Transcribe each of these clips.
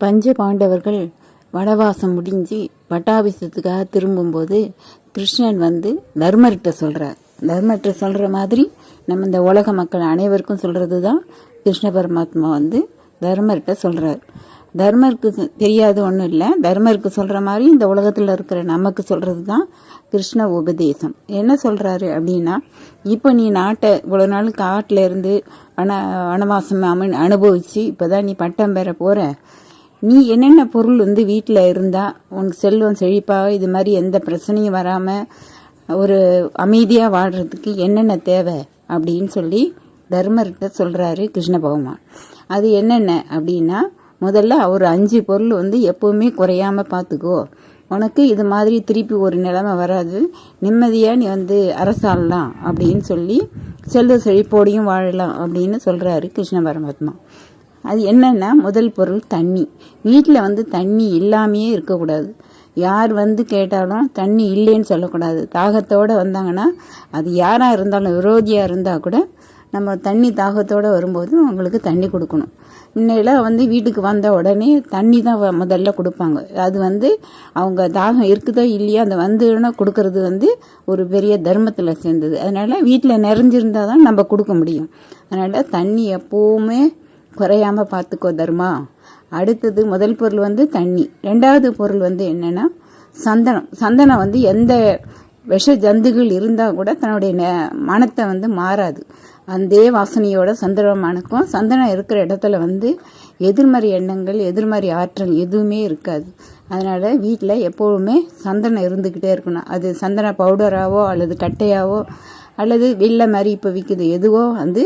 பஞ்ச பாண்டவர்கள் வனவாசம் முடிஞ்சு பட்டாபிஷத்துக்காக திரும்பும்போது கிருஷ்ணன் வந்து தர்மர்கிட்ட சொல்கிறார் தர்மர்கிட்ட சொல்கிற மாதிரி நம்ம இந்த உலக மக்கள் அனைவருக்கும் சொல்கிறது தான் கிருஷ்ண பரமாத்மா வந்து தர்மர்கிட்ட சொல்கிறார் தர்மருக்கு தெரியாது ஒன்றும் இல்லை. தர்மருக்கு சொல்கிற மாதிரி இந்த உலகத்தில் இருக்கிற நமக்கு சொல்கிறது தான் கிருஷ்ண உபதேசம். என்ன சொல்கிறாரு அப்படின்னா இப்போ நீ நாட்டை இவ்வளோ நாள் காட்டில் இருந்து வன வனவாசம் அனுபவித்து இப்போதான் நீ பட்டம் பெற போகிற நீ என்னென்ன பொருள் வந்து வீட்டில் இருந்தால் உனக்கு செல்வம் செழிப்பாக இது மாதிரி எந்த பிரச்சனையும் வராமல் ஒரு அமைதியாக வாழ்கிறதுக்கு என்னென்ன தேவை அப்படின்னு சொல்லி தர்மர்கிட்ட சொல்கிறாரு கிருஷ்ண பகவான். அது என்னென்ன அப்படின்னா முதல்ல ஒரு அஞ்சு பொருள் வந்து எப்போவுமே குறையாமல் பார்த்துக்கோ உனக்கு இது மாதிரி திருப்பி ஒரு நிலைமை வராது. நிம்மதியாக நீ வந்து அரசாளலாம் அப்படின்னு சொல்லி செல்வ செழிப்போடையும் வாழலாம் அப்படின்னு சொல்கிறாரு கிருஷ்ண பரமாத்மா. அது என்னென்னா முதல் பொருள் தண்ணி. வீட்டில் வந்து தண்ணி இல்லாமையே இருக்கக்கூடாது. யார் வந்து கேட்டாலும் தண்ணி இல்லைன்னு சொல்லக்கூடாது. தாகத்தோடு வந்தாங்கன்னா அது யாராக இருந்தாலும் விரோதியாக இருந்தால் கூட நம்ம தண்ணி தாகத்தோடு வரும்போது அவங்களுக்கு தண்ணி கொடுக்கணும். முன்னையெல்லாம் வந்து வீட்டுக்கு வந்த உடனே தண்ணி தான் வ- முதல்ல கொடுப்பாங்க. அது வந்து அவங்க தாகம் இருக்குதோ இல்லையோ அந்த வந்துன்னா கொடுக்கறது வந்து ஒரு பெரிய தர்மத்தில் சேர்ந்தது. அதனால் வீட்டில் நிறைஞ்சிருந்தா தான் நம்ம கொடுக்க முடியும். அதனால் தண்ணி எப்போவுமே குறையாம பார்த்துக்கோ தர்மா. அடுத்தது முதல் பொருள் வந்து தண்ணி. ரெண்டாவது பொருள் வந்து என்னென்னா சந்தனம். சந்தனம் வந்து எந்த விஷ ஜந்துகள் இருந்தால் கூட தன்னுடைய ந மனத்தை வந்து மாறாது. அந்த வாசனையோட சந்தனம் மணக்கும். சந்தனம் இருக்கிற இடத்துல வந்து எதிர்மறை எண்ணங்கள் எதிர்மறை ஆற்றல் எதுவுமே இருக்காது. அதனால் வீட்டில் எப்போவுமே சந்தனம் இருந்துக்கிட்டே இருக்கணும். அது சந்தன பவுடராகவோ அல்லது கட்டையாவோ அல்லது வெள்ளை மாதிரி இப்போ விற்குது எதுவோ வந்து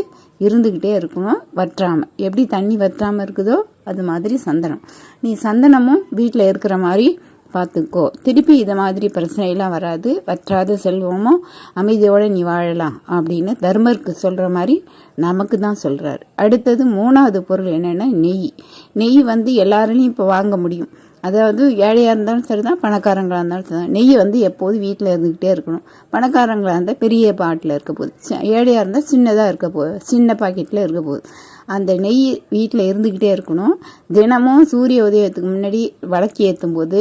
இருந்துக்கிட்டே இருக்கணும் வற்றாமல் எப்படி தண்ணி வற்றாமல் இருக்குதோ அது மாதிரி சந்தனம். நீ சந்தனமும் வீட்டில் இருக்கிற மாதிரி பார்த்துக்கோ திருப்பி இதை மாதிரி பிரச்சனையெல்லாம் வராது. வற்றாத செல்வமும் அமைதியோடு நீ வாழலாம் அப்படின்னு தர்மருக்கு சொல்கிற மாதிரி நமக்கு தான் சொல்கிறாரு அடுத்தது மூணாவது பொருள் என்னென்னா நெய். நெய் வந்து எல்லாராலையும் இப்போ வாங்க முடியும். அதாவது ஏழையாக இருந்தாலும் சரி தான் பணக்காரங்களாக இருந்தாலும் சரி தான் நெய் வந்து எப்போதும் வீட்டில் இருந்துக்கிட்டே இருக்கணும். பணக்காரங்களாக இருந்தால் பெரிய பாட்டில் இருக்க போகுது. ஏழையாக இருந்தால் சின்னதாக இருக்க போகுது சின்ன பாக்கெட்டில் இருக்க போகுது. அந்த நெய் வீட்டில் இருந்துக்கிட்டே இருக்கணும். தினமும் சூரிய உதயத்துக்கு முன்னாடி வழக்கி ஏற்றும் போது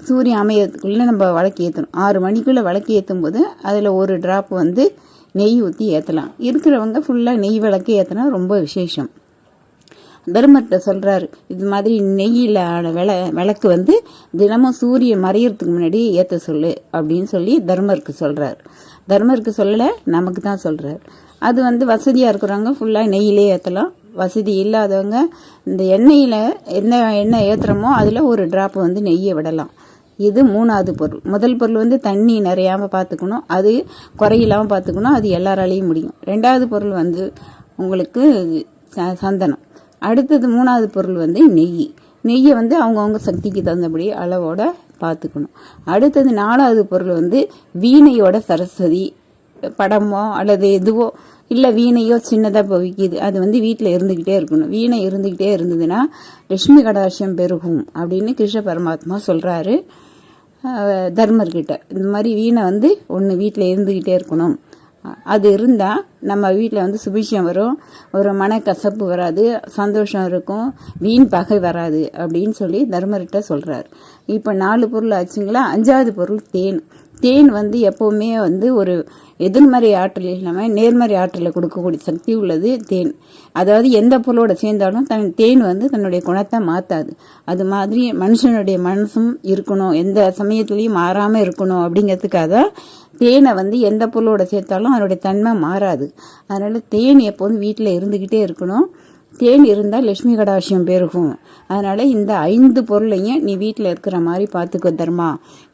சூரியன் அமையத்துக்குள்ளே நம்ம வழக்கி ஏற்றணும் ஆறு மணிக்குள்ளே விளக்கு ஏற்றும் போது அதில் ஒரு ட்ராப் வந்து நெய் ஊற்றி ஏற்றலாம் இருக்கிறவங்க ஃபுல்லாக நெய் விளக்கு ஏற்றினா ரொம்ப விசேஷம். தர்மர்கிட்ட சொல்கிறாரு இது மாதிரி நெய்யில் ஆன விள விளக்கு வந்து தினமும் சூரியன் மறையிறதுக்கு முன்னாடி ஏற்ற சொல்லு அப்படின்னு சொல்லி தர்மருக்கு சொல்கிறார் தர்மருக்கு சொல்லலை நமக்கு தான் சொல்கிறார் அது வந்து வசதியாக இருக்கிறவங்க ஃபுல்லாக நெய்யிலே ஏற்றலாம் வசதி இல்லாதவங்க இந்த எண்ணெயில் என்ன எண்ணெய் ஏற்றுறோமோ அதில் ஒரு ட்ராப் வந்து நெய்யை விடலாம். இது மூணாவது பொருள். முதல் பொருள் வந்து தண்ணி நிறையாமல் பார்த்துக்கணும் அது குறையில்லாமல் பார்த்துக்கணும் அது எல்லாராலையும் முடியும். ரெண்டாவது பொருள் வந்து உங்களுக்கு ச- சந்தனம். அடுத்தது மூணாவது பொருள் வந்து நெய். நெய்யை வந்து அவங்கவுங்க சக்திக்கு தகுந்தபடி அளவோட பார்த்துக்கணும் அடுத்தது நாலாவது பொருள் வந்து வீணையோட சரஸ்வதி படமோ அல்லது எதுவோ இல்லை வீணையோ சின்னதாக இப்போ விற்கிது அது வந்து வீட்டில் இருந்துக்கிட்டே இருக்கணும். வீணை இருந்துக்கிட்டே இருந்ததுன்னா லட்சுமி கடாட்சியம் பெருகும் அப்படின்னு கிருஷ்ண பரமாத்மா சொல்கிறாரு தர்மர்கிட்ட. இந்த மாதிரி வீணை வந்து ஒன்று வீட்டில் இருந்துக்கிட்டே இருக்கணும். அது இருந்தால் நம்ம வீட்டில் வந்து சுபிஷம் வரும். ஒரு மனக்கசப்பு வராது சந்தோஷம் இருக்கும் வீண் பகை வராது அப்படின்னு சொல்லி தர்மர்கிட்ட சொல்கிறார் இப்போ நாலு பொருள் ஆச்சுங்களா? அஞ்சாவது பொருள் தேன். தேன் வந்து எப்போவுமே வந்து ஒரு எதிர்மறை ஆற்றல் இல்லாமல் நேர்மறை ஆற்றலை கொடுக்கக்கூடிய சக்தி உள்ளது தேன். அதாவது எந்த பொருளோட சேர்ந்தாலும் தன் தேன் வந்து தன்னுடைய குணத்தை மாற்றாது அது மாதிரி மனுஷனுடைய மனசும் இருக்கணும். எந்த சமயத்துலேயும் மாறாமல் இருக்கணும் அப்படிங்கிறதுக்காக தேனை வந்து எந்த பொருளோட சேர்த்தாலும் அதனுடைய தன்மை மாறாது. அதனால் தேன் எப்போதும் வீட்டில் இருந்துக்கிட்டே இருக்கணும். தேன் இருந்தால் லட்சுமி கடாட்சியம் பெருகும். அதனால் இந்த ஐந்து பொருளையும் நீ வீட்டில் இருக்கிற மாதிரி பார்த்துக்கோ தர்மா.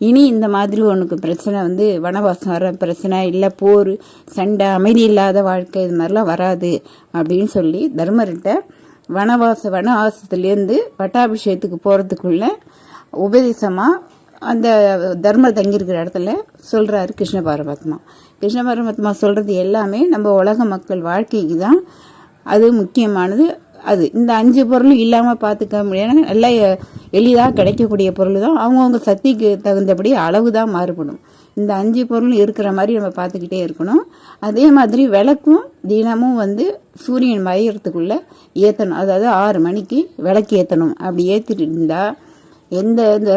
இனி இந்த மாதிரி உனக்கு பிரச்சனை வந்து வனவாசம் வர பிரச்சனை இல்லை போர் சண்டை அமைதி இல்லாத வாழ்க்கை இது மாதிரிலாம் வராது அப்படின்னு சொல்லி தர்மர்கிட்ட வனவாச வன ஆசத்துலேருந்து பட்டாபிஷேகத்துக்கு போகிறதுக்குள்ள உபதேசமாக அந்த தர்மர் தங்கியிருக்கிற இடத்துல சொல்கிறாரு கிருஷ்ண பரமாத்மா. கிருஷ்ண பரமாத்மா சொல்கிறது எல்லாமே நம்ம உலக மக்கள் வாழ்க்கைக்கு தான் அது முக்கியமானது. அது இந்த அஞ்சு பொருளும் இல்லாமல் பார்த்துக்க முடியாது நல்லா எளிதாக கிடைக்கக்கூடிய பொருள் தான். அவங்கவுங்க சக்திக்கு தகுந்தபடி அளவு தான் மாறுபடும். இந்த அஞ்சு பொருளும் இருக்கிற மாதிரி நம்ம பார்த்துக்கிட்டே இருக்கணும். அதே மாதிரி விளக்கும் தினமும் வந்து சூரியன் மயறதுக்குள்ளே ஏற்றணும் அதாவது ஆறு மணிக்கு விளக்கு ஏற்றணும் அப்படி ஏற்றிட்டு இருந்தால் எந்த இந்த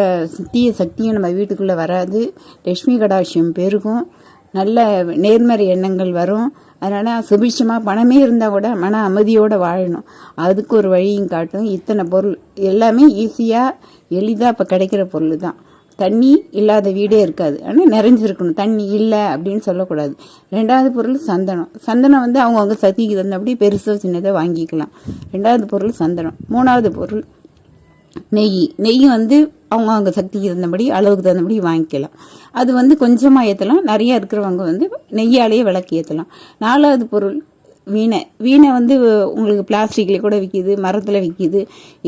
தீய சக்தியும் நம்ம வீட்டுக்குள்ளே வராது. லக்ஷ்மி கடாட்சியம் பெருகும். நல்ல நேர்மறை எண்ணங்கள் வரும். அதனால் சுபிட்சமாக பணமே இருந்தால் கூட மன அமைதியோடு வாழணும். அதுக்கு ஒரு வழியும் காட்டும். இத்தனை பொருள் எல்லாமே ஈஸியாக எளிதாக இப்போ கிடைக்கிற பொருள் தான் தண்ணி இல்லாத வீடே இருக்காது. ஆனால் நிறைஞ்சிருக்கணும். தண்ணி இல்லை அப்படின்னு சொல்லக்கூடாது. ரெண்டாவது பொருள் சந்தனம். சந்தனம் வந்து அவங்கவுங்க சக்திக்கு தந்தபடி பெருசோ சின்னதை வாங்கிக்கலாம். ரெண்டாவது பொருள் சந்தனம். மூணாவது பொருள் நெய் நெய் வந்து அவங்க அவங்க சக்திக்கு தகுந்தபடி அளவுக்கு தகுந்தபடி வாங்கிக்கலாம். அது வந்து கொஞ்சமாக ஏற்றலாம் நிறையா இருக்கிறவங்க வந்து நெய்யாலேயே விளக்கு ஏற்றலாம் நாலாவது பொருள் வீணை. வீணை வந்து உங்களுக்கு பிளாஸ்டிக்கில் கூட விற்கிது மரத்தில் விற்கிது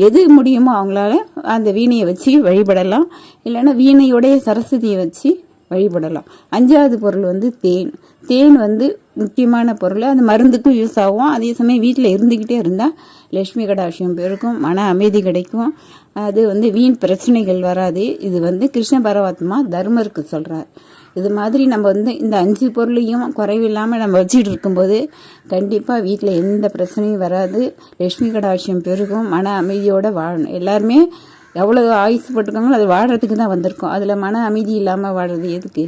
எது முடியுமோ அவங்களால அந்த வீணையை வச்சு வழிபடலாம். இல்லைன்னா வீணையோடைய சரஸ்வதியை வச்சு வழிபடலாம். அஞ்சாவது பொருள் வந்து தேன். தேன் வந்து முக்கியமான பொருள். அது மருந்துக்கும் யூஸ் ஆகும். அதே சமயம் வீட்டில் இருந்துக்கிட்டே இருந்தால் லட்சுமி கடாட்சியம் பெருக்கும் மன அமைதி கிடைக்கும். அது வந்து வீண் பிரச்சனைகள் வராது. இது வந்து கிருஷ்ண பரமாத்மா தர்மருக்கு சொல்கிறார் இது மாதிரி நம்ம வந்து இந்த அஞ்சு பொருளையும் குறைவில்லாமல் நம்ம வச்சுட்டு இருக்கும்போது கண்டிப்பாக வீட்டில் எந்த பிரச்சனையும் வராது. லட்சுமி கடாட்சியம் பெருகும். மன அமைதியோடு வாழணும். எல்லாருமே எவ்வளோ ஆயுசு போட்டிருக்காங்களோ அது வாடுறதுக்கு தான் வந்திருக்கோம். அதில் மன அமைதி இல்லாமல் வாடுறது எதுக்கு?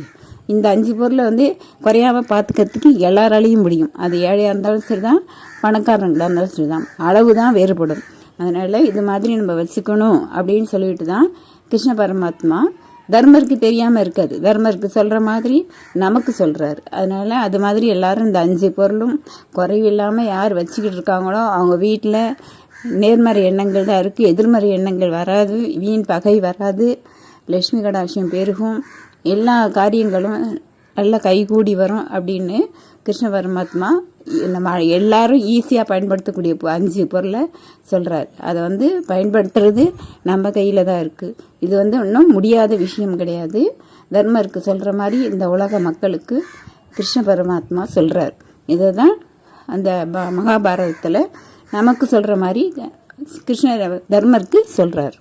இந்த அஞ்சு பொருளை வந்து குறையாம பார்த்துக்கிறதுக்கு எல்லாராலையும் முடியும். அது ஏழையாக இருந்தாலும் சரி தான் பணக்காரங்களாக இருந்தாலும் சரி தான் அளவு தான் வேறுபடும். அதனால் இது மாதிரி நம்ம வச்சுக்கணும் அப்படின்னு சொல்லிட்டு தான் கிருஷ்ண பரமாத்மா தர்மருக்கு தெரியாமல் இருக்காது தர்மருக்கு சொல்கிற மாதிரி நமக்கு சொல்கிறாரு அதனால் அது மாதிரி எல்லாரும் இந்த அஞ்சு பொருளும் குறைவில்லாமல் யார் வச்சுக்கிட்டு இருக்காங்களோ அவங்க வீட்டில் நேர்மறை எண்ணங்கள் தான் இருக்குது எதிர்மறை எண்ணங்கள் வராது. வீண் பகை வராது. லட்சுமி கடாட்சியம் பெருகும். எல்லா காரியங்களும் நல்லா கைகூடி வரும் அப்படின்னு கிருஷ்ண பரமாத்மா நம்ம எல்லாரும் ஈஸியாக பயன்படுத்தக்கூடிய அஞ்சு பொருளை சொல்கிறார் அதை வந்து பயன்படுத்துறது நம்ம கையில் தான் இருக்குது இது வந்து இன்னும் முடியாத விஷயம் கிடையாது. தர்மருக்கு சொல்கிற மாதிரி இந்த உலக மக்களுக்கு கிருஷ்ண பரமாத்மா சொல்கிறார் இதை தான் அந்த ப- மகாபாரதத்தில் நமக்கு சொல்கிற மாதிரி கிருஷ்ணர் தர்மருக்கு சொல்கிறார்